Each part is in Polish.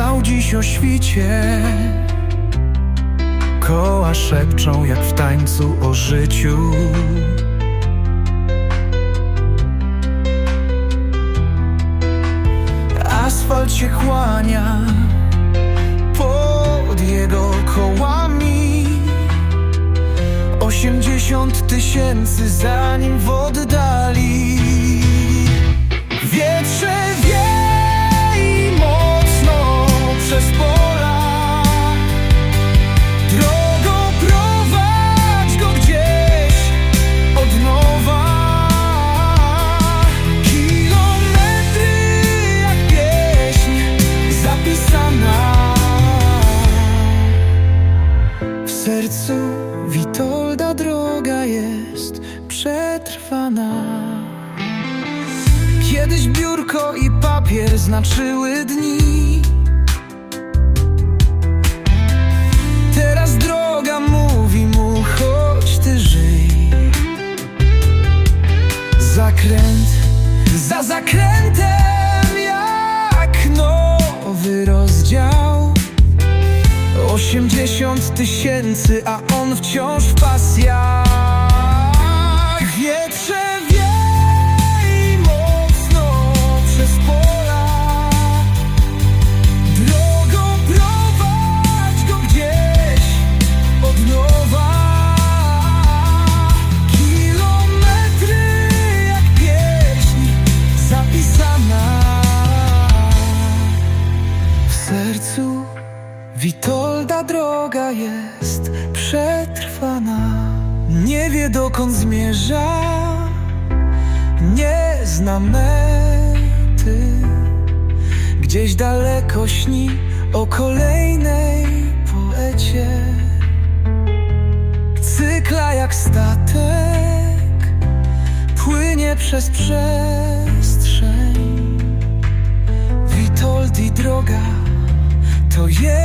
wstał dziś o świcie. Koła szepczą jak w tańcu o życiu. Asfalt się kłania pod jego kołami. Osiemdziesiąt tysięcy zanim w oddali sercu Witolda droga jest przetrwana. Kiedyś biurko i papier znaczyły dni Osiemdziesiąt tysięcy, a on wciąż w pasjach. Wietrze Witolda droga jest przetrwana. Nie wie dokąd zmierza. Nie zna mety. Gdzieś daleko śni o kolejnej poecie. Cykla jak statek Płynie przez przestrzeń. Witoldi droga to jedna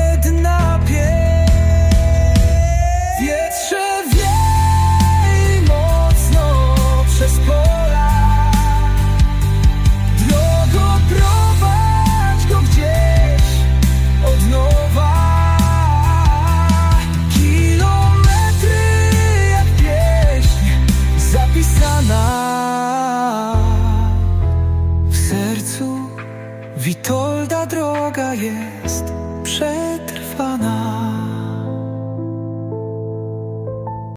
jest przetrwana.